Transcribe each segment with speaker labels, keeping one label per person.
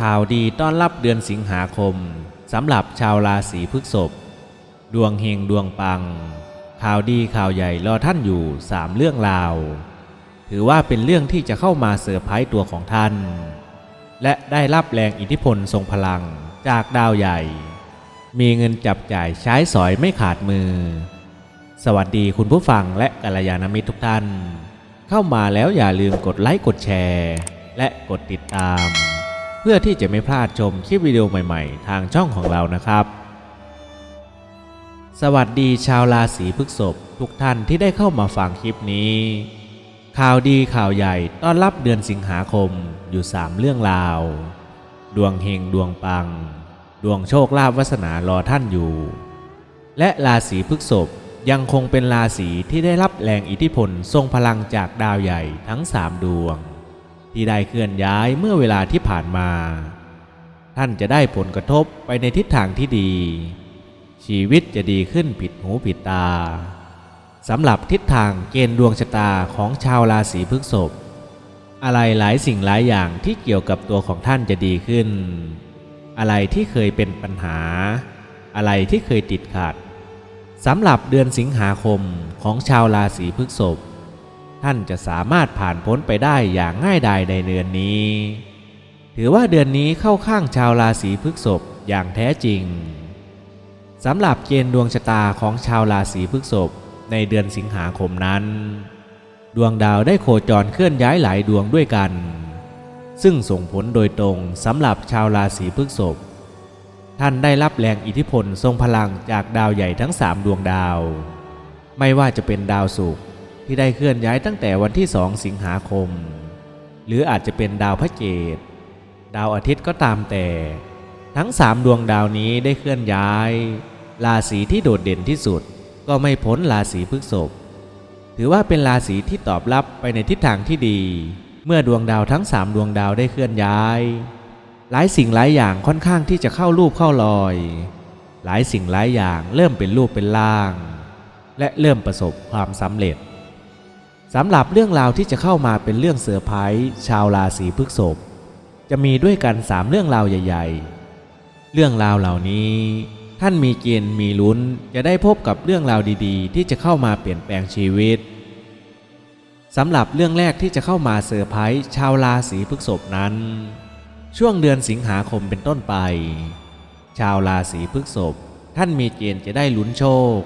Speaker 1: ข่าวดีต้อนรับเดือนสิงหาคมสำหรับชาวราศีพฤษภดวงเฮงดวงปัง ข่าวดีข่าวใหญ่รอท่านอยู่สามเรื่องราว ถือว่าเป็นเรื่องที่จะเข้ามาเซอร์ไพรส์ตัวของท่าน และได้รับแรงอิทธิพลทรงพลังจากดาวใหญ่ มีเงินจับจ่ายใช้สอยไม่ขาดมือ สวัสดีคุณผู้ฟังและกัลยาณมิตรทุกท่าน เข้ามาแล้วอย่าลืมกดไลค์กดแชร์ และกดติดตาม เพื่อที่จะไม่พลาดชมคลิปวิดีโอใหม่ๆ ทางช่องของเรานะครับ สวัสดีชาวราศีพฤษภทุกท่านที่ได้เข้ามาฟังคลิปนี้ ข่าวดีข่าวใหญ่ต้อนรับเดือนสิงหาคมอยู่ 3 เรื่องราว ดวงเฮงดวงปัง ดวงโชคลาภวาสนารอท่านอยู่ และราศีพฤษภยังคงเป็นราศีที่ได้รับแรงอิทธิพลทรงพลังจากดาวใหญ่ทั้ง 3 ดวง ที่ได้เคลื่อนย้ายเมื่อเวลาที่ผ่านมา ท่านจะได้ผลกระทบไปในทิศทางที่ดี ชีวิตจะดีขึ้นผิดหูผิดตาสำหรับทิศทางเกณฑ์ดวงชะตาของชาวราศีพฤษภอะไรหลายสิ่งหลายอย่างที่เกี่ยวกับตัวของท่านจะดีขึ้น อะไรที่เคยเป็นปัญหา อะไรที่เคยติดขัดสำหรับเดือนสิงหาคมของชาวราศีพฤษภ ท่านจะสามารถผ่านพ้นไปได้อย่างง่ายดายในเดือนนี้ ถือว่าเดือนนี้เข้าข้างชาวราศีพฤษภอย่างแท้จริงสำหรับเกณฑ์ดวงชะตาของชาวราศีพฤษภในเดือนสิงหาคมนั้น ดวงดาวได้โคจรเคลื่อนย้ายหลายดวงด้วยกัน ซึ่งส่งผลโดยตรงสำหรับชาวราศีพฤษภท่านได้รับแรงอิทธิพลทรงพลังจากดาวใหญ่ทั้งสามดวงดาว ไม่ว่าจะเป็นดาวศุกร์ ที่ได้เคลื่อนย้ายตั้งแต่วันที่สองสิงหาคม หรืออาจจะเป็นดาวพระเกตดาวอาทิตย์ก็ตามแต่ ทั้งสามดวงดาวนี้ได้เคลื่อนย้าย ราศีที่โดดเด่นที่สุด ก็ไม่พ้นราศีพฤษภถือว่าเป็นราศีที่ตอบรับไปในทิศทางที่ดี เมื่อดวงดาวทั้งสามดวงดาวได้เคลื่อนย้าย หลายสิ่งหลายอย่างค่อนข้างที่จะเข้ารูปเข้ารอย หลายสิ่งหลายอย่างเริ่มเป็นรูปเป็นร่าง และเริ่มประสบความสำเร็จ สำหรับเรื่องราวที่จะเข้ามาเป็นเรื่องเสือไพร์ชาวราศีพฤษภจะมีด้วยกันสามเรื่องราวใหญ่ ๆ เรื่องราวเหล่านี้ ท่านมีเกณฑ์มีลุ้นจะได้พบกับเรื่องราวดีๆ ที่จะเข้ามาเปลี่ยนแปลงชีวิตสำหรับเรื่องแรกที่จะเข้ามาเซอร์ไพรส์ชาวราศีพฤษภนั้น ช่วงเดือนสิงหาคมเป็นต้นไป ชาวราศีพฤษภท่านมีเกณฑ์จะได้ลุ้นโชค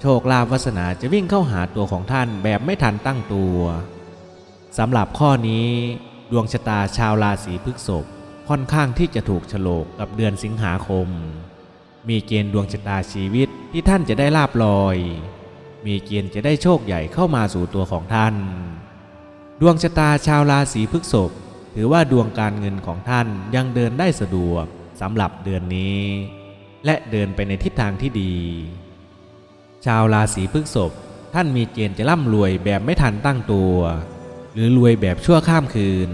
Speaker 1: โชคลาภวาสนาจะวิ่งเข้าหาตัวของท่านแบบไม่ทันตั้งตัวสำหรับข้อนี้ ดวงชะตาชาวราศีพฤษภค่อนข้างที่จะถูกโฉลกกับเดือนสิงหาคม มีเกณฑ์ดวงชะตาชีวิตที่ท่านจะได้ลาบลอย มีเกณฑ์จะได้โชคใหญ่เข้ามาสู่ตัวของท่าน ดวงชะตาชาวราศีพฤษภถือว่าดวงการเงินของท่านยังเดินได้สะดวกสำหรับเดือนนี้ และเดินไปในทิศทางที่ดี ชาวราศีพฤษภท่านมีเกณฑ์จะร่ำรวยแบบไม่ทันตั้งตัว หรือรวยแบบชั่วข้ามคืน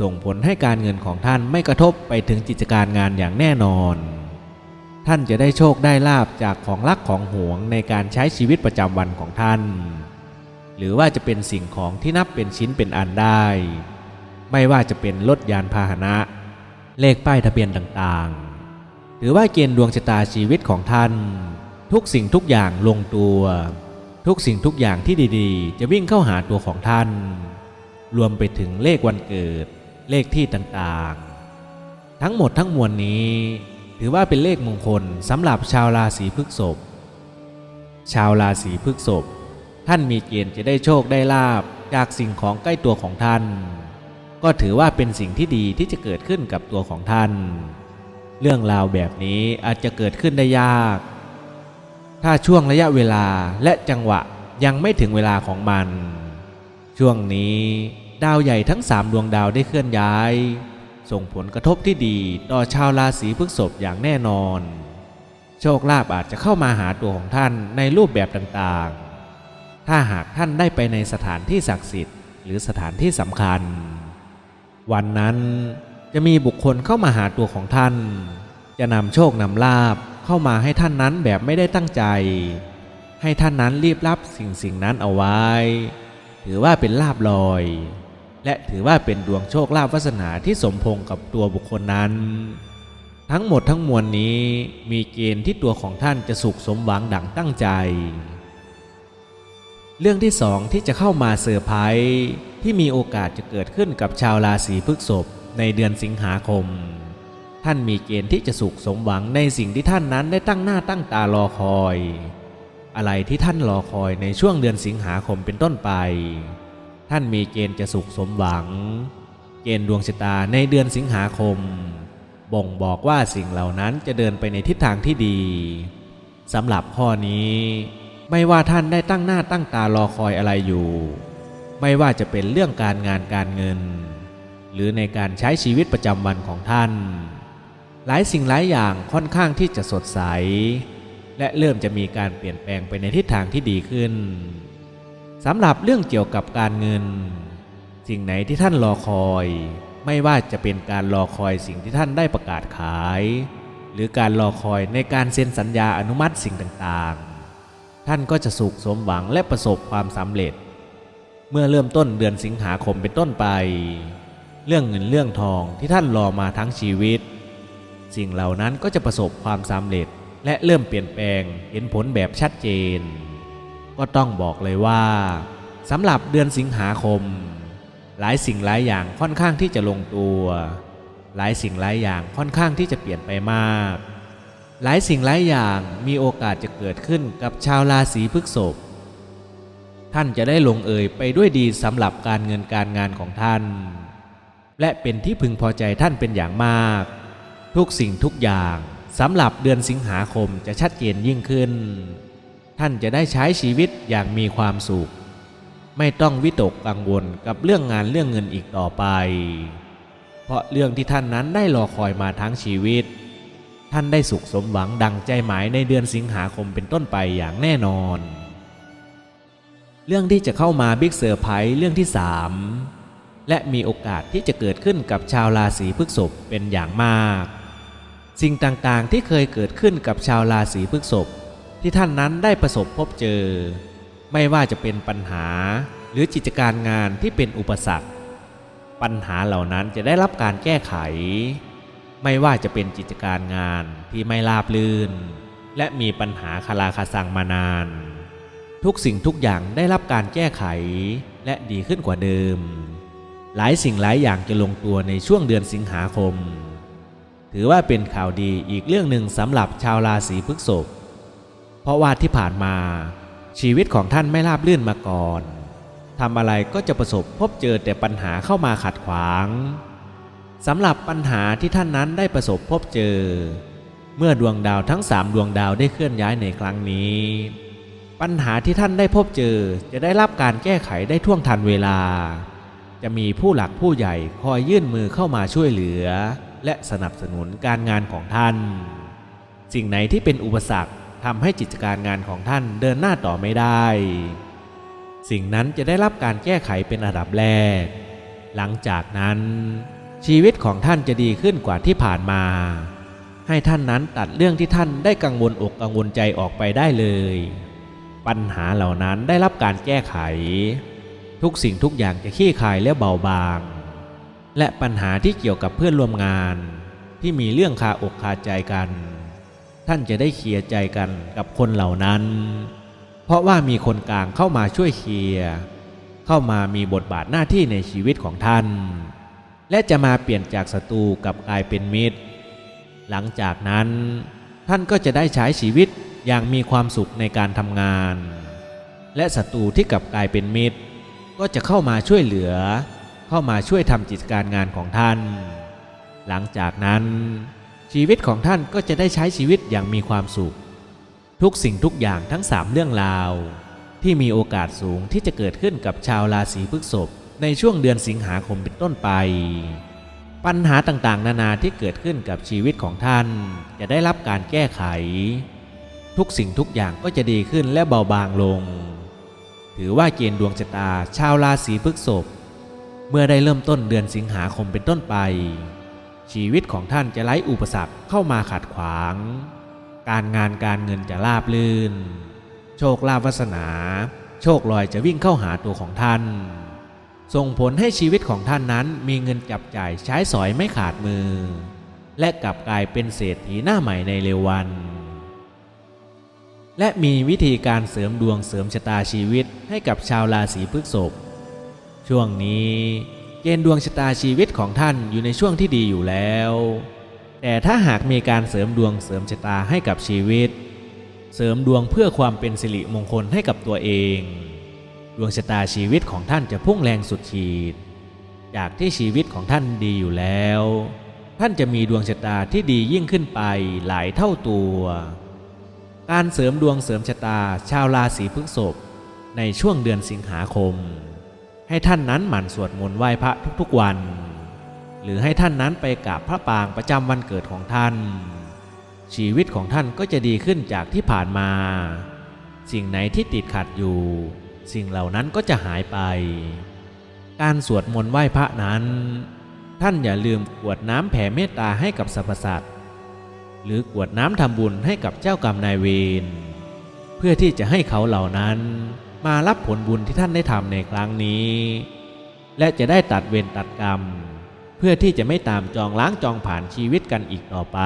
Speaker 1: ส่งผลให้การเงินของท่านไม่กระทบไปถึงกิจการงานอย่างแน่นอน ท่านจะได้โชคได้ลาบจากของรักของหวงในการใช้ชีวิตประจำวันของท่าน หรือว่าจะเป็นสิ่งของที่นับเป็นชิ้นเป็นอันได้ ไม่ว่าจะเป็นรถยานพาหนะ เลขป้ายทะเบียนต่างๆ หรือว่าเกณฑ์ดวงชะตาชีวิตของท่าน ทุกสิ่งทุกอย่างลงตัว ทุกสิ่งทุกอย่างที่ดีๆ จะวิ่งเข้าหาตัวของท่าน รวมไปถึงเลขวันเกิด เลขที่ต่างๆ ทั้งหมดทั้งมวลนี้ ถือว่าเป็นเลขมงคลสำหรับชาวราศีพฤษภชาวราศีพฤษภท่านมีเกณฑ์จะได้โชคได้ลาบจากสิ่งของใกล้ตัวของท่าน ก็ถือว่าเป็นสิ่งที่ดีที่จะเกิดขึ้นกับตัวของท่าน เรื่องราวแบบนี้อาจจะเกิดขึ้นได้ยาก ถ้าช่วงระยะเวลาและจังหวะยังไม่ถึงเวลาของมัน ช่วงนี้ดาวใหญ่ทั้งสามดวงดาวได้เคลื่อนย้าย ส่งผลกระทบที่ดีต่อชาวราศีพฤษภอย่างแน่นอน โชคลาภอาจจะเข้ามาหาตัวของท่านในรูปแบบต่างๆ ถ้าหากท่านได้ไปในสถานที่ศักดิ์สิทธิ์หรือสถานที่สำคัญ วันนั้นจะมีบุคคลเข้ามาหาตัวของท่าน จะนำโชคนำลาบ เข้ามาให้ท่านนั้นแบบไม่ได้ตั้งใจ ให้ท่านนั้นรีบรับสิ่งสิ่งนั้นเอาไว้ ถือว่าเป็นลาบลอย และถือว่าเป็นดวงโชคลาภวาสนาที่สมพงกับตัวบุคคลนั้น ทั้งหมดทั้งมวลนี้มีเกณฑ์ที่ตัวของท่านจะสุขสมหวังดังตั้งใจ เรื่องที่สองที่จะเข้ามาเซอร์ไพรส์ที่มีโอกาสจะเกิดขึ้นกับชาวราศีพฤษภในเดือนสิงหาคม ท่านมีเกณฑ์ที่จะสุขสมหวังในสิ่งที่ท่านนั้นได้ตั้งหน้าตั้งตารอคอย อะไรที่ท่านรอคอยในช่วงเดือนสิงหาคมเป็นต้นไป ท่านมีเกณฑ์จะสุขสมหวัง เกณฑ์ดวงชะตาในเดือนสิงหาคม บ่งบอกว่าสิ่งเหล่านั้นจะเดินไปในทิศทางที่ดีสำหรับข้อนี้ ไม่ว่าท่านได้ตั้งหน้าตั้งตารอคอยอะไรอยู่ ไม่ว่าจะเป็นเรื่องการงานการเงิน หรือในการใช้ชีวิตประจำวันของท่าน หลายสิ่งหลายอย่างค่อนข้างที่จะสดใส และเริ่มจะมีการเปลี่ยนแปลงไปในทิศทางที่ดีขึ้นสำหรับเรื่องเกี่ยวกับการเงิน สิ่งไหนที่ท่านรอคอย ไม่ว่าจะเป็นการรอคอยสิ่งที่ท่านได้ประกาศขาย หรือการรอคอยในการเซ็นสัญญาอนุมัติสิ่งต่างๆ ท่านก็จะสุขสมหวังและประสบความสำเร็จ เมื่อเริ่มต้นเดือนสิงหาคมเป็นต้นไป เรื่องเงินเรื่องทองที่ท่านรอมาทั้งชีวิต สิ่งเหล่านั้นก็จะประสบความสำเร็จและเริ่มเปลี่ยนแปลงเห็นผลแบบชัดเจน ก็ต้องบอกเลยว่าสำหรับเดือนสิงหาคม หลายสิ่งหลายอย่างค่อนข้างที่จะลงตัว หลายสิ่งหลายอย่างค่อนข้างที่จะเปลี่ยนไปมาก หลายสิ่งหลายอย่างมีโอกาสจะเกิดขึ้นกับชาวราศีพฤษภท่านจะได้ลงเอยไปด้วยดีสำหรับการเงินการงานของท่าน และเป็นที่พึงพอใจท่านเป็นอย่างมาก ทุกสิ่งทุกอย่างสำหรับเดือนสิงหาคมจะชัดเจนยิ่งขึ้น ท่านจะได้ใช้ชีวิตอย่างมีความสุข ไม่ต้องวิตกกังวลกับเรื่องงานเรื่องเงินอีกต่อไป เพราะเรื่องที่ท่านนั้นได้รอคอยมาทั้งชีวิต ท่านได้สุขสมหวังดังใจหมายในเดือนสิงหาคมเป็นต้นไปอย่างแน่นอน เรื่องที่จะเข้ามาบิ๊กเซอร์ไพรส์เรื่องที่3และมีโอกาสที่จะเกิดขึ้นกับชาวราศีพฤษภเป็นอย่างมาก สิ่งต่างๆที่เคยเกิดขึ้นกับชาวราศีพฤษภที่ท่านนั้นได้ประสบพบเจอ ไม่ว่าจะเป็นปัญหาหรือกิจการงานที่เป็นอุปสรรค ปัญหาเหล่านั้นจะได้รับการแก้ไข ไม่ว่าจะเป็นกิจการงานที่ไม่ราบรื่น และมีปัญหาคาราคาซังมานาน ทุกสิ่งทุกอย่างได้รับการแก้ไขและดีขึ้นกว่าเดิม หลายสิ่งหลายอย่างจะลงตัวในช่วงเดือนสิงหาคม ถือว่าเป็นข่าวดีอีกเรื่องหนึ่งสำหรับชาวราศีพฤษภเพราะว่าที่ผ่านมาชีวิตของท่านไม่ราบรื่นมาก่อนทำอะไรก็จะประสบพบเจอแต่ปัญหาเข้ามาขัดขวางสำหรับปัญหาที่ท่านนั้นได้ประสบพบเจอ เมื่อดวงดาวทั้งสามดวงดาวได้เคลื่อนย้ายในครั้งนี้ ปัญหาที่ท่านได้พบเจอจะได้รับการแก้ไขได้ท่วงทันเวลา จะมีผู้หลักผู้ใหญ่คอยยื่นมือเข้ามาช่วยเหลือ และสนับสนุนการงานของท่าน สิ่งไหนที่เป็นอุปสรรคทำให้กิจการงานของท่านเดินหน้าต่อไม่ได้ สิ่งนั้นจะได้รับการแก้ไขเป็นอันดับแรก หลังจากนั้น ชีวิตของท่านจะดีขึ้นกว่าที่ผ่านมา ให้ท่านนั้นตัดเรื่องที่ท่านได้กังวลอกกังวลใจออกไปได้เลย ปัญหาเหล่านั้นได้รับการแก้ไข ทุกสิ่งทุกอย่างจะขี้คายและเบาบาง และปัญหาที่เกี่ยวกับเพื่อนร่วมงาน ที่มีเรื่องคาอกคาใจกัน ท่านจะได้เคลียร์ใจกันกับคนเหล่านั้น เพราะว่ามีคนกลางเข้ามาช่วยเคลียร์เข้ามามีบทบาทหน้าที่ในชีวิตของท่าน และจะมาเปลี่ยนจากศัตรูกับกลายเป็นมิตร หลังจากนั้น ท่านก็จะได้ใช้ชีวิตอย่างมีความสุขในการทำงาน และศัตรูที่กลับกลายเป็นมิตร ก็จะเข้ามาช่วยเหลือ เข้ามาช่วยทำกิจการงานของท่าน หลังจากนั้น ชีวิตของท่านก็จะได้ใช้ชีวิตอย่างมีความสุข ทุกสิ่งทุกอย่างทั้งสามเรื่องราว ที่มีโอกาสสูงที่จะเกิดขึ้นกับชาวราศีพฤษภในช่วงเดือนสิงหาคมเป็นต้นไป ปัญหาต่างๆ นานาที่เกิดขึ้นกับชีวิตของท่าน จะได้รับการแก้ไข ทุกสิ่งทุกอย่างก็จะดีขึ้นและเบาบางลง ถือว่าเกณฑ์ดวงชะตาชาวราศีพฤษภ มื่อได้เริ่มต้นเดือนสิงหาคมเป็นต้นไป ชีวิตของท่านจะไร้อุปสรรคเข้ามาขัดขวาง การงานการเงินจะราบรื่น โชคลาภวาสนา โชคลอยจะวิ่งเข้าหาตัวของท่าน ส่งผลให้ชีวิตของท่านนั้นมีเงินจับจ่ายใช้สอยไม่ขาดมือ และกลับกลายเป็นเศรษฐีหน้าใหม่ในเร็ววัน และมีวิธีการเสริมดวงเสริมชะตาชีวิตให้กับชาวราศีพฤษภ ช่วงนี้เกณฑ์ดวงชะตาชีวิตของท่านอยู่ในช่วงที่ดีอยู่แล้ว แต่ถ้าหากมีการเสริมดวงเสริมชะตาให้กับชีวิต เสริมดวงเพื่อความเป็นสิริมงคลให้กับตัวเอง ดวงชะตาชีวิตของท่านจะพุ่งแรงสุดขีด จากที่ชีวิตของท่านดีอยู่แล้ว ท่านจะมีดวงชะตาที่ดียิ่งขึ้นไปหลายเท่าตัว การเสริมดวงเสริมชะตาชาวราศีพฤษภในช่วงเดือนสิงหาคม ให้ท่านนั้นหมั่นสวดมนต์ไหว้พระทุกๆวัน หรือให้ท่านนั้นไปกราบพระปางประจำวันเกิดของท่าน ชีวิตของท่านก็จะดีขึ้นจากที่ผ่านมา สิ่งไหนที่ติดขัดอยู่ สิ่งเหล่านั้นก็จะหายไป การสวดมนต์ไหว้พระนั้น ท่านอย่าลืมกวดน้ำแผ่เมตตาให้กับสรรพสัตว์หรือกวดน้ำทำบุญให้กับเจ้ากรรมนายเวรเพื่อที่จะให้เขาเหล่านั้น มารับผลบุญที่ท่านได้ทำในครั้งนี้ และจะได้ตัดเวรตัดกรรม เพื่อที่จะไม่ตามจองล้างจองผ่านชีวิตกันอีกต่อไป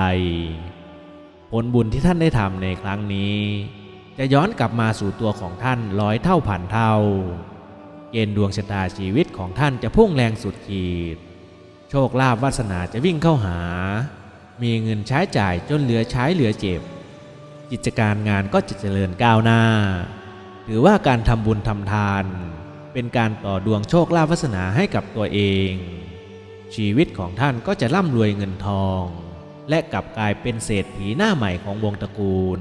Speaker 1: ผลบุญที่ท่านได้ทำในครั้งนี้ จะย้อนกลับมาสู่ตัวของท่านร้อยเท่าพันเท่า เกณฑ์ดวงชะตาชีวิตของท่านจะพุ่งแรงสุดขีด โชคลาภวาสนาจะวิ่งเข้าหา มีเงินใช้จ่ายจนเหลือใช้เหลือเจ็บ กิจการงานก็จะเจริญก้าวหน้า ถือว่าการทำบุญทำทาน เป็นการต่อดวงโชคลาภวาสนาให้กับตัวเอง ชีวิตของท่านก็จะร่ำรวยเงินทอง และกลับกลายเป็นเศรษฐีหน้าใหม่ของวงตระกูล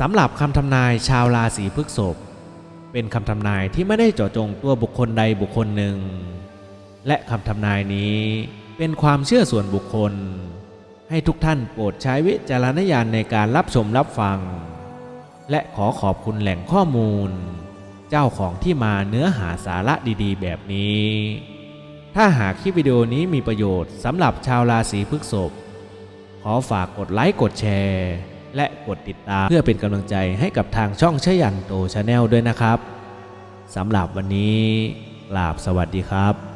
Speaker 1: สำหรับคำทำนายชาวราศีพฤษภเป็นคำทำนายที่ไม่ได้เจาะจงตัวบุคคลใดบุคคลหนึ่ง และคำทำนายนี้เป็นความเชื่อส่วนบุคคล ให้ทุกท่านโปรดใช้วิจารณญาณในการรับชมรับฟัง และขอขอบคุณแหล่งข้อมูล เจ้าของที่มาเนื้อหาสาระดีๆ แบบนี้ ถ้าหากคลิปวิดีโอนี้มีประโยชน์สำหรับชาวราศีพฤษภขอฝากกดไลค์กดแชร์ และกดติดตามเพื่อเป็นกำลังใจให้กับทางช่องชยันโตชาแนลด้วยนะครับสำหรับวันนี้กราบสวัสดีครับ